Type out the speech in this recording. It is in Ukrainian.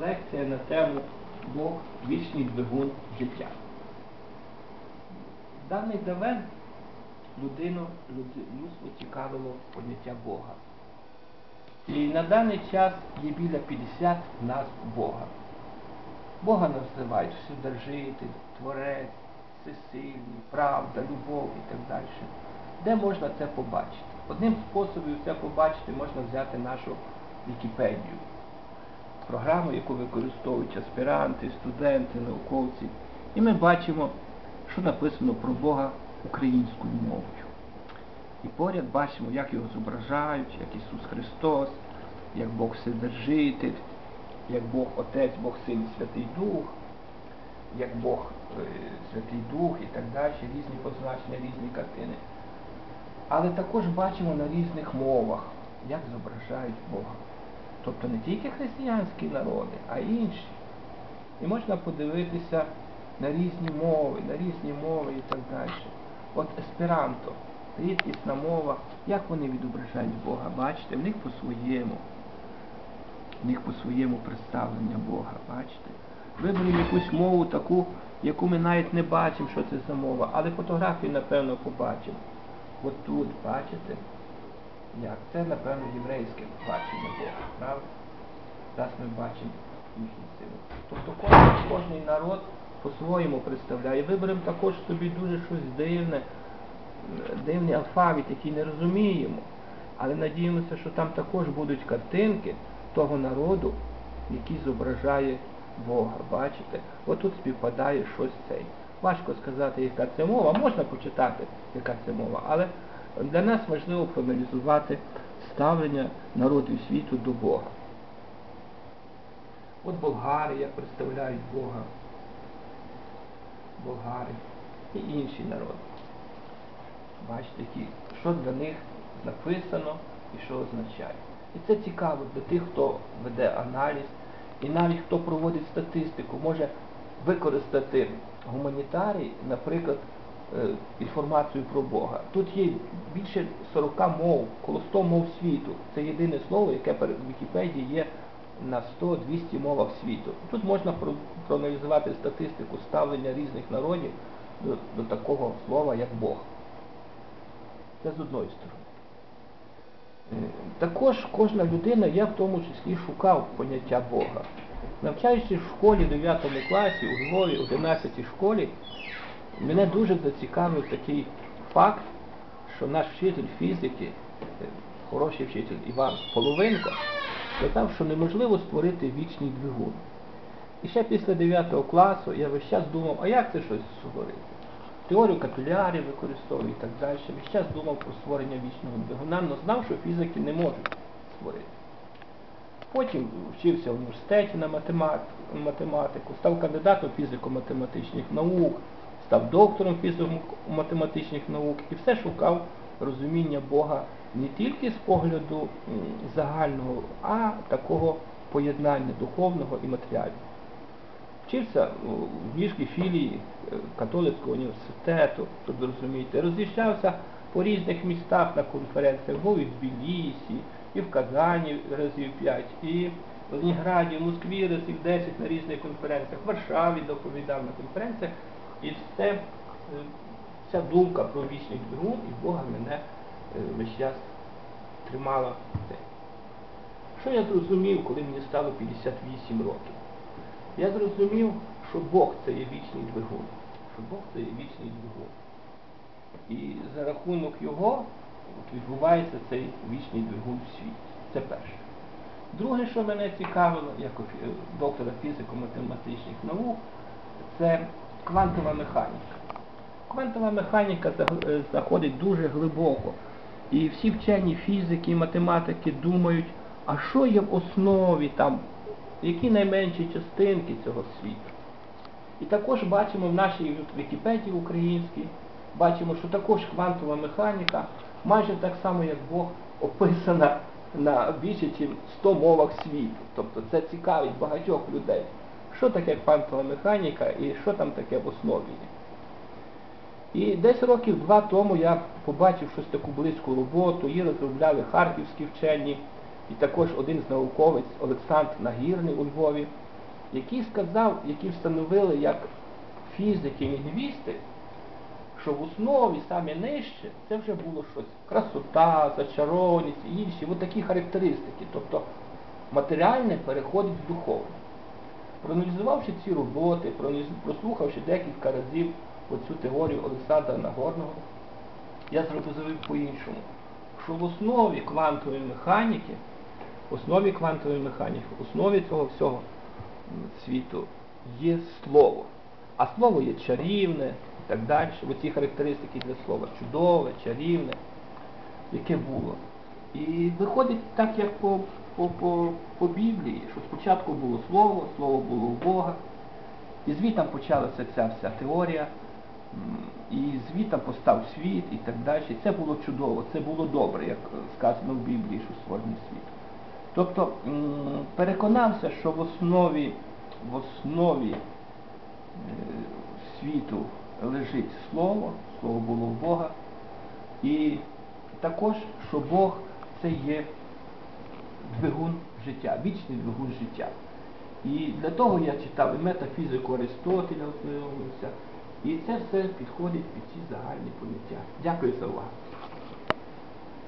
лекція на тему Бог вічний двигун життя. Даний давен людину, людство цікавило поняття Бога. І на даний час є біля 50 назв Бога. Бога називають Вседержитель, Творець, Всесильний, правда, любов і так далі. Де можна це побачити? Одним з способів це побачити можна взяти нашу Вікіпедію. Програму, яку використовують аспіранти, студенти, науковці. І ми бачимо, що написано про Бога українською мовою. І поряд бачимо, як його зображають, як Ісус Христос, як Бог Вседержитель, як Бог Отець, Бог Син, Святий Дух, як Бог е, Святий Дух і так далі, різні позначення, різні картини. Але також бачимо на різних мовах, як зображають Бога. Тобто не тільки християнські народи, а й інші. І можна подивитися на різні мови, на різні мови і так далі. От есперанто, рідкісна мова, як вони відображають Бога, бачите, в них по-своєму. В них по-своєму представлення Бога, бачите? Виберемо якусь мову таку, яку ми навіть не бачимо, що це за мова, але фотографію, напевно, побачимо. От тут, бачите? Як? Це, напевно, єврейське бачення Бога, правда? Зараз ми бачимо їхню силу. Тобто кожен, кожний народ по-своєму представляє. Виберемо також собі дуже щось дивне, дивний алфавіт, який не розуміємо. Але надіємося, що там також будуть картинки того народу, який зображає Бога. Бачите? От тут співпадає щось цей. Важко сказати, яка це мова. Можна почитати, яка це мова, але для нас важливо проаналізувати ставлення народів світу до Бога. От болгари, як представляють Бога, болгари і інші народи. Бачите, що для них написано і що означає. І це цікаво для тих, хто веде аналіз, і навіть хто проводить статистику, може використати гуманітарій, наприклад, інформацію про Бога. Тут є більше 40 мов, коло 100 мов світу. Це єдине слово, яке перед Вікіпедії є на 100-200 мовах світу. Тут можна проаналізувати статистику ставлення різних народів до, до такого слова, як Бог. Це з одної сторони. Е, Також кожна людина, я в тому числі шукав поняття Бога. Навчаючись в школі 9 класі, у Львові, у 11 школі, мене дуже зацікавив такий факт, що наш вчитель фізики, е, хороший вчитель Іван Половинко, сказав, що неможливо створити вічний двигун. І ще після 9 класу я весь час думав, а як це щось створити? Теорію капілярів використовую і так далі. Весь час думав про створення вічного двигуна, але знав, що фізики не можуть створити. Потім вчився в університеті на математику, став кандидатом фізико-математичних наук, став доктором фізико-математичних наук і все шукав розуміння Бога не тільки з погляду загального, а такого поєднання духовного і матеріального. Вчився в Львівській філії е, католицького університету, ви розумієте, роз'їжджався по різних містах на конференціях, був і в Тбілісі, і в Казані разів 5, і в Ленінграді, в Москві разів 10 на різних конференціях, в Варшаві доповідав на конференціях. І це, е, ця думка про вічний двигун і Бога мене е, весь час тримала. це. Що я зрозумів, коли мені стало 58 років? Я зрозумів, що Бог це є вічний двигун. Що Бог це є вічний двигун. І за рахунок його відбувається цей вічний двигун в світі. Це перше. Друге, що мене цікавило, як доктора фізико-математичних наук, це квантова механіка. Квантова механіка заг- е, заходить дуже глибоко. І всі вчені фізики і математики думають, а що є в основі там, які найменші частинки цього світу. І також бачимо в нашій Вікіпедії українській, бачимо, що також квантова механіка, майже так само, як Бог, описана на більше, ніж 100 мовах світу. Тобто це цікавить багатьох людей. Що таке квантова механіка і що там таке в основі. І десь років два тому я побачив щось таку близьку роботу, її розробляли харківські вчені і також один з науковець Олександр Нагірний у Львові, який сказав, які встановили як фізики лінгвісти, що в основі саме нижче це вже було щось красота, зачарованість і інші, от такі характеристики. Тобто матеріальне переходить в духовне. Проаналізувавши ці роботи, прослухавши декілька разів оцю теорію Олександра Нагорного, я зрозумів по-іншому, що в основі квантової механіки, в основі квантової механіки, в основі цього всього світу є слово. А слово є чарівне і так далі. Оці характеристики для слова чудове, чарівне, яке було. І виходить так, як по, по, по, по Біблії, що спочатку було слово, слово було у Бога, і звітом почалася ця вся теорія, і звітом постав світ і так далі. Це було чудово, це було добре, як сказано в Біблії, що створений світ. Тобто переконався, що в основі, в основі е, світу лежить слово, слово було в Бога, і також, що Бог це є двигун життя, вічний двигун життя. І для того я читав і метафізику Аристотеля, ознайомився, і це все підходить під ці загальні поняття. Дякую за увагу.